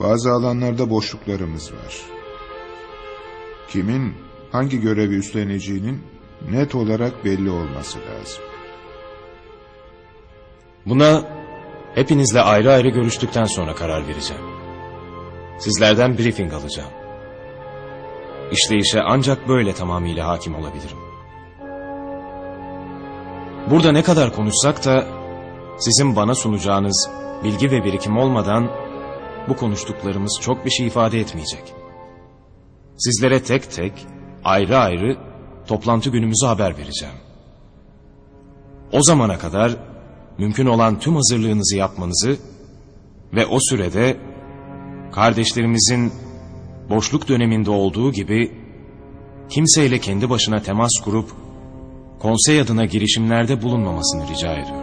Bazı alanlarda boşluklarımız var. Kimin hangi görevi üstleneceğinin net olarak belli olması lazım. Buna hepinizle ayrı ayrı görüştükten sonra karar vereceğim. Sizlerden briefing alacağım. İşleyişe ancak böyle tamamıyla hakim olabilirim. Burada ne kadar konuşsak da sizin bana sunacağınız bilgi ve birikim olmadan bu konuştuklarımız çok bir şey ifade etmeyecek. Sizlere tek tek ayrı ayrı toplantı günümüzü haber vereceğim. O zamana kadar mümkün olan tüm hazırlığınızı yapmanızı ve o sürede kardeşlerimizin boşluk döneminde olduğu gibi kimseyle kendi başına temas kurup konsey adına girişimlerde bulunmamasını rica ediyorum.